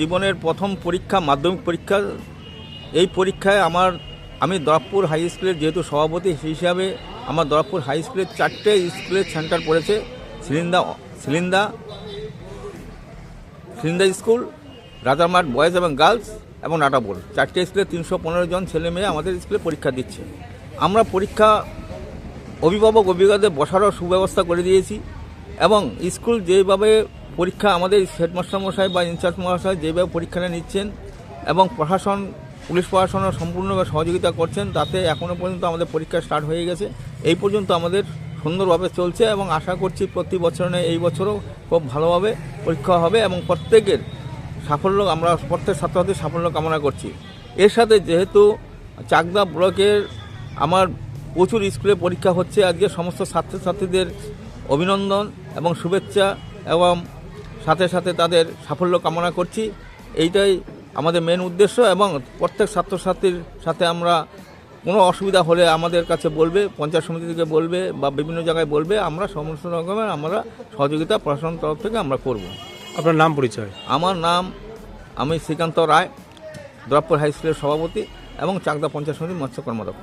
জীবনের প্রথম পরীক্ষা, মাধ্যমিক পরীক্ষা। এই পরীক্ষায় আমার, আমি দরপুর হাই স্কুলের যেহেতু সভাপতি হিসাবে আমার দরপুর হাই স্কুলের চারটে স্কুলের সেন্টার পড়েছে। সিলিন্দা সিলিন্দা সিলিন্দা স্কুল রাজারমাঠ বয়েজ এবং গার্লস এবং নাটাবোল চারটে স্কুলে তিনশো পনেরো জন ছেলে মেয়ে আমাদের স্কুলে পরীক্ষা দিচ্ছে। আমরা পরীক্ষা অভিভাবক অভিজ্ঞতাদের বসারও সুব্যবস্থা করে দিয়েছি এবং স্কুল যেভাবে পরীক্ষা আমাদের হেডমাস্টার মশাই বা ইনচার্জ মহাশয় যেভাবে পরীক্ষাটা নিচ্ছেন এবং প্রশাসন, পুলিশ প্রশাসনও সম্পূর্ণভাবে সহযোগিতা করছেন, তাতে এখনও পর্যন্ত আমাদের পরীক্ষা স্টার্ট হয়ে গেছে। এই পর্যন্ত আমাদের সুন্দরভাবে চলছে এবং আশা করছি প্রতি বছর নয়, এই বছরও খুব ভালোভাবে পরীক্ষা হবে এবং প্রত্যেকের সাফল্য, আমরা প্রত্যেক ছাত্রছাত্রীর সাফল্য কামনা করছি। এর সাথে যেহেতু চাকদা ব্লকের আমার প্রচুর স্কুলে পরীক্ষা হচ্ছে, আজকে সমস্ত ছাত্রছাত্রীদের অভিনন্দন এবং শুভেচ্ছা এবং সাথে সাথে তাদের সাফল্য কামনা করছি। এইটাই আমাদের মেন উদ্দেশ্য এবং প্রত্যেক ছাত্রছাত্রীর সাথে আমরা কোনো অসুবিধা হলে আমাদের কাছে বলবে পঞ্চায়েত সমিতি থেকে বলবে বা বিভিন্ন জায়গায় বলবে আমরা সমস্ত রকমের আমরা সহযোগিতা প্রশাসন তরফ থেকে আমরা করব। আপনার নাম পরিচয়? আমার নাম আমি শ্রীকান্ত রায় দরপুর হাই স্কুলের সভাপতি এবং চাকদা পঞ্চায়েত সমিতির মৎস্য কর্মদক্ষ।